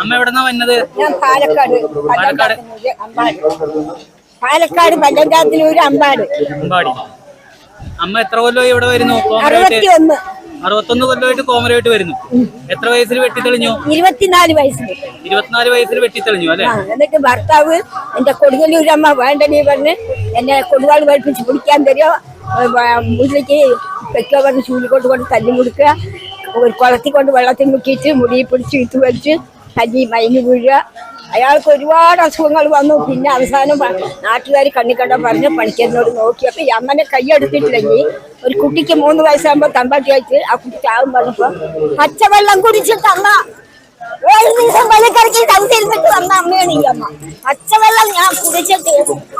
അമ്മ എവിടെന്നാ വന്നത്? ഞാൻ പാലക്കാട്. പാലക്കാട്. അമ്പാട്. പാലക്കാട് അമ്പാട്. അമ്പാടി. അമ്മ എത്ര കൊല്ലമായി ഇവിടെ വരുന്നു? കോമരമായിട്ട് അറുപത്തൊന്ന് കൊല്ലമായിട്ട് കോമരമായിട്ട് വരുന്നു. എത്ര വയസ്സിൽ വെട്ടിത്തെളിഞ്ഞു? ഇരുപത്തിനാല് വയസ്സിൽ. ഇരുപത്തിനാല് വയസ്സിൽ വെട്ടിത്തെളിഞ്ഞു അല്ലെ? എന്നിട്ട് ഭർത്താവ് എന്റെ കൊടുങ്ങല്ലൂരമ്മ വേണ്ടനീ പറഞ്ഞ് എന്നെ കൊടുവാൾ പഠിപ്പിച്ച് പിടിക്കാൻ തരുമോ വീട്ടിലേക്ക് വെക്കുക പറഞ്ഞ് ചൂലി കൊണ്ട് തല്ലി കൊടുക്കുക ഒരു കുളത്തിൽ കൊണ്ട് വെള്ളത്തിൽ മുക്കിയിട്ട് മുടി പിടിച്ച് ഇട്ട് വലിച്ച് തല്ലി മയങ്ങി വീഴുക അയാൾക്ക് ഒരുപാട് അസുഖങ്ങൾ വന്നു. പിന്നെ അവസാനം നാട്ടുകാർ കണ്ണിക്കണ്ട കണ്ട പറഞ്ഞ് പണിക്കരനോട് നോക്കി. അപ്പൊ ഈ അമ്മനെ കൈയെടുത്തിട്ടില്ലെങ്കിൽ ഒരു കുട്ടിക്ക് മൂന്ന് വയസ്സാകുമ്പോൾ തമ്പാട്ടി വെച്ച് ആ കുട്ടി ചാവും പറഞ്ഞപ്പോ പച്ചവെള്ളം കുടിച്ചിട്ട് അമ്മ ദിവസം പള്ളിക്കരയ്ക്ക് തന്നിരുന്നിട്ട് വന്ന അമ്മയാണ് ഈ അമ്മ. പച്ചവെള്ളം ഞാൻ കുടിച്ചിട്ട്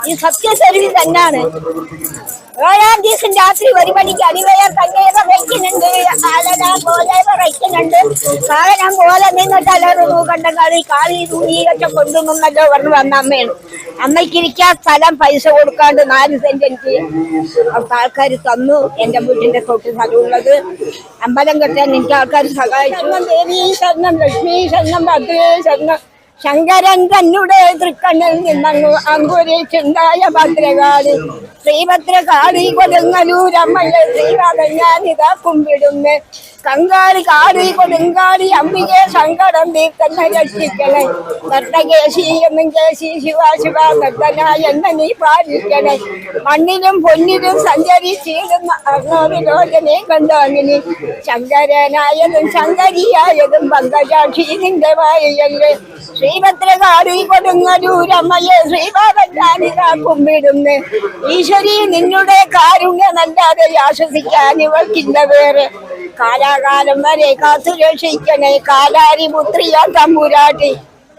ഈ സത്യസ്വരൂപി തന്നെയാണ് ഏഴാം ദിവസം രാത്രി ഒരു മണിക്ക് അടിവയർ കണ്ണേറ വെക്കുന്നുണ്ട്. ആലന കോലേവ വയ്ക്കുന്നുണ്ട് ഞാൻ പോലെ നിന്നിട്ട് എല്ലാവരും നോക്കണ്ടെങ്കിൽ കാളി തൂണിയൊക്കെ കൊണ്ടുവന്നല്ലോ പറഞ്ഞു വന്ന അമ്മയാണ്. അമ്മയ്ക്ക് ഇരിക്കാൻ സ്ഥലം പൈസ കൊടുക്കാണ്ട് നാല് സെന്റ് എനിക്ക് ആൾക്കാർ തന്നു. എന്റെ വീട്ടിന്റെ തൊട്ട് സ്ഥലമുള്ളത്. അമ്പലം കെട്ടാൻ എനിക്ക് ആൾക്കാർ സഹായിച്ചു. ദേവി ശരണം ലക്ഷ്മി ശരണം ഭദ്രേ ശരണം. ശങ്കരൻ തന്നെ തൃക്കണ്ണിൽ നിന്നങ്ങു അങ്കുരിച്ചുണ്ടായ ഭദ്രകാളി. ശ്രീഭദ്രകാളി കൊടുങ്ങലൂരമ്മയെ ശ്രീരാധ ഞാനിതാ കുമ്പിടുന്നു. കങ്കാളി കാളി കൊടുങ്കാളി അമ്പികെ സങ്കടം തീർത്തന്നെ രക്ഷിക്കണേ. നർത്തകേശി എന്നും കേശി ശിവ ശിവ നർത്തനായ എന്നെ നീ പാലിക്കണേ. മണ്ണിലും പൊന്നിലും സഞ്ചരിച്ചിരുന്ന അർണവിലോചനെ കണ്ടോ അങ്ങനെ ശങ്കരനായതും ശങ്കരിയായതും പങ്കജാക്ഷി നിന്റെ വായല്ലേ ശ്രീഭദ്രകാളി കൊടുങ്ങലൂരമ്മയെ ശ്രീബാബാനിതാ കുമ്പിടുന്നു ഈശ്വരി നിന്നുടെ കാരുണ്യമല്ലാതെ ആശ്വസിക്കാൻ ഇവൾക്കില്ല വേറെ. കാലാകാലം വരെ കാത്തു രക്ഷിക്കണേ കാലാരി പുത്രിയ തമ്പുരാട്ടി.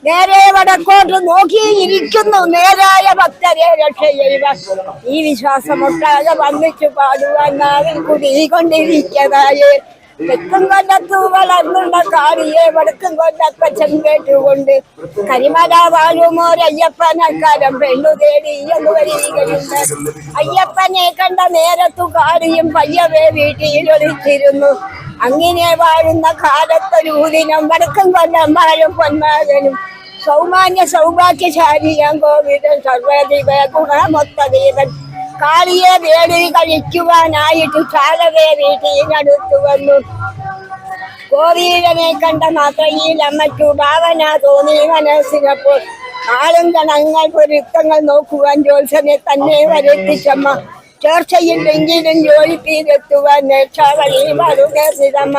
നേരെ വടക്കോട്ട് നോക്കി ഇരിക്കുന്നു നേരായ ഭക്തരെ രക്ഷ ഈ വിശ്വാസമൊട്ടാകെ വന്നിച്ചു പാടുവാൻ നാവിൽ കുടുങ്ങിക്കൊണ്ടിരിക്കതായേ തെക്കും കൊല്ലത്തു വളർന്നുള്ള കാടിയെ വടക്കും കൊല്ലത്തെ ചെങ്കേറ്റുകൊണ്ട് കരിമലാവാലുമോരയ്യപ്പനക്കാരം പെണ്ണു തേടി എന്ന് വരികയുണ്ട് അയ്യപ്പനെ കണ്ട നേരത്തു കാടിയും പയ്യവേ വീട്ടിൽ ഒളിച്ചിരുന്നു അങ്ങനെ വാഴുന്ന കാലത്തൊരു ദിനം വടക്കും കൊല്ലം വാഴും പൊന്മാകനും സൗമാന്യ സൗഭാഗ്യശാലിയാം കോവിദൻ സർവദീപ ഗുണമൊത്തദീപൻ കാളിയെ വേടി കഴിക്കുവാനായിട്ട് ചാലവേ വീട്ടിനടുത്തു വന്നു. കോവീരനെ കണ്ട മാത്രയിൽ അമ്മയ്ക്കു ഭാവന തോന്നി മനസ്സിനപ്പോൾ. ആളും ഗണങ്ങൾ പൊരുത്തങ്ങൾ നോക്കുവാൻ ജോത്സനെ തന്നെ വരെത്തിച്ചമ്മ. ജോലി തീരെത്തുവാൻ നേക്ഷാവളി വരുന്നതമ്മ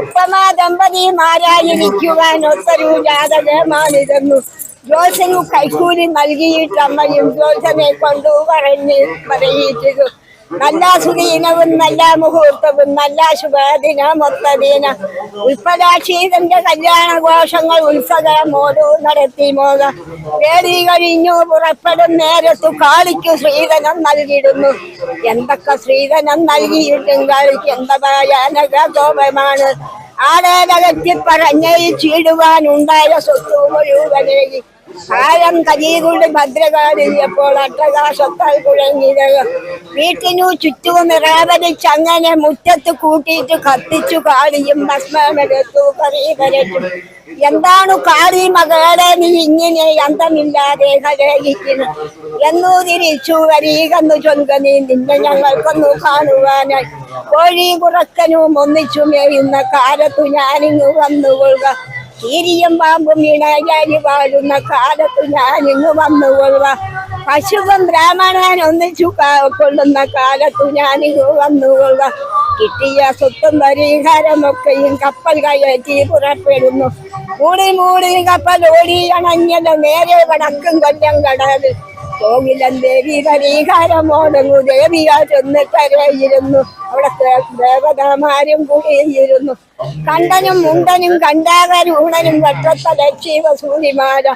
ഉത്തമ ദമ്പതിമാരായിരിക്കുവാൻ ഒത്തൊരു ജാതകമാണിതെന്നു. ജോത്സനു കൈക്കൂലി നൽകിയിട്ട് അമ്മയും ജോത്സനെ കൊണ്ടു പറഞ്ഞ് പറയിച്ചു നല്ല സുദീനവും നല്ല മുഹൂർത്തവും നല്ല ശുഭദിന മൊത്തദീന ഉൽപ്പലാക്ഷീതന്റെ കല്യാണഘോഷങ്ങൾ ഉത്സവമോടു നടത്തി മോക വേദി കഴിഞ്ഞു പുറപ്പെടും നേരത്തു കാളിക്കു ശ്രീധനം നൽകിയിടുന്നു. എന്തൊക്കെ ശ്രീധനം നൽകിയിട്ടും കാളിക്ക്? എന്താ ഭയാനക കോപമാണ്. ആടേതകത്തി പറഞ്ഞയിച്ചിടുവാനുണ്ടായ സ്വത്തു മുഴുവനേകി കാലം കരീകൊണ്ട് ഭദ്രകാലിയപ്പോൾ അട്ടകാശത്താൽ കുഴങ്ങിയത് വീട്ടിനു ചുറ്റും ചങ്ങനെ മുറ്റത്ത് കൂട്ടിയിട്ട് കത്തിച്ചു കാളിയും ഭസ്മമെടുത്തു കറീവരച്ചു എന്താണ് കാളി മകളെ? നീ ഇങ്ങനെ അന്തമില്ലാതെ കലഹിക്കുന്നു എന്നു തിരിച്ചു വരീകന്നു ചൊൽക നീ നിന്നെ ഞങ്ങൾക്കൊന്നു കാണുവാനായി. കോഴി കുറക്കനും ഒന്നിച്ചു മേയുന്ന കാലത്തു ഞാനിങ്ങു വന്നുകൊള്ളുക. കീരിയും പാമ്പും ഇണയായി വാഴുന്ന കാലത്തു വന്നു കൊള്ളാം. പശുവും ബ്രാഹ്മണൻ ഒന്നിച്ചു കൊള്ളുന്ന കാലത്തു വന്നു കൊള്ളാം. കിട്ടിയ സ്വത്തും പരിഹാരമൊക്കെയും കപ്പൽ കയറ്റി പുറപ്പെടുന്നു. മൂടി മൂടി കപ്പൽ ഓടി അണഞ്ഞത് നേരെ വടക്കും കൊല്ലം കടൽ കോകിലം ദേവി പരിഹാരമോടങ്ങു ദേവിയാ ചെന്ന് കരയിരുന്നു അവിടെ ദേവതാമാരും കൂടിയിരുന്നു കണ്ടനും മുണ്ടനും കണ്ടാകരൂണനും വട്ടത്തല ശിവസൂരിമാര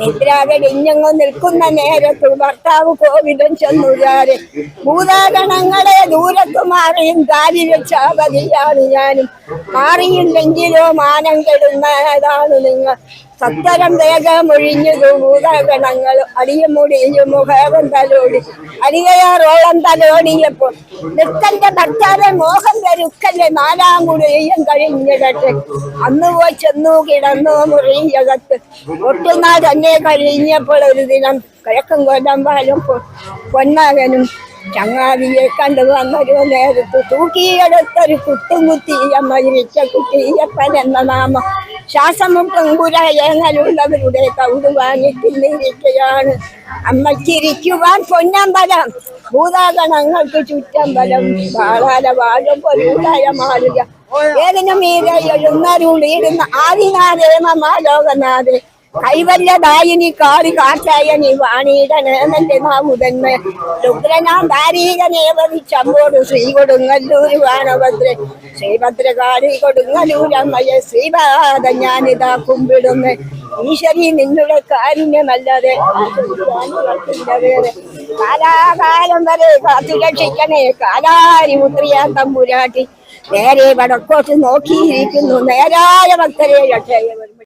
നിദ്രാകടിഞ്ഞങ്ങു നിൽക്കുന്ന നേരത്തു ഭർത്താവ് കോവിലും ചെന്നുചാരെ ഭൂതാഗണങ്ങളെ ദൂരത്തു മാറിയും കാലി വെച്ചാവതിയാണ് ഞാനും. മാറിയില്ലെങ്കിലോ മാനം കെടുന്നതാണ് നിങ്ങൾ. സത്തരം വേഗമൊഴിഞ്ഞതു ഭൂതഗണങ്ങൾ. അടിയമുടിഞ്ഞു മുഖവും തലോടി. അരികയാറോളം തലോടിയപ്പോൾ. ദുഃഖന്റെ ഭക്ത നാട്ടാരെ മോഹൻ പെരുക്കല്ലേ നാലാമുറിയും കഴിഞ്ഞിടട്ടെ അന്ന് പോയി ചെന്നു കിടന്നു മുറിയകത്ത്. ഒട്ടുനാൾ തന്നെ കഴിഞ്ഞപ്പോൾ ഒരു ദിനം കിഴക്കും കൊല്ലമ്പാലും പൊന്നാകനും ചങ്ങാതിയെ കണ്ടു വന്നൊരു നേരത്ത് തൂക്കിയെടുത്തൊരു കുട്ടും കുത്തി അമ്മ ഇരിച്ച കുട്ടിയപ്പൻ എന്ന നാമം ശ്വാസം മുട്ടും കുരയങ്ങളുള്ളവരുടെ കൗട് വാങ്ങി തിന്നിരിക്കുകയാണ് അമ്മ ചിരിക്കുവാൻ പൊന്നമ്പലം. ഭൂതാഗണങ്ങൾക്ക് ചുറ്റമ്പലം. വാളാല വാഴും പൊരുളായ മാളുക. ഏതിനു എഴുന്നരുളിടുന്ന എഴുന്നരുളിയിടുന്ന ആദിനാഥേമ കൈവല്യദായിനി കാളി കാറ്റായനി വാണിയിടനേമന്റെ മാമുതന്മ രുദ്രനാം ദാരീകനേവതി ചമ്പോട് ശ്രീ കൊടുങ്ങല്ലൂർ വാണഭദ്ര ശ്രീഭദ്രകാളി കൊടുങ്ങല്ലൂരമ്മയെ ശ്രീപാദ ഞാനിതാ കുമ്പിടുന്നു. ഈശ്വരി നിന്നുടെ കാരുണ്യമല്ലാതെ. കാലാകാലം വരെ കാത്തുരക്ഷിക്കണേ കാലാരി മുത്രിയാ തമ്പുരാട്ടി. നേരെ വടക്കോട്ട് നോക്കിയിരിക്കുന്നു. നേരായ ഭക്തരെ രക്ഷയെ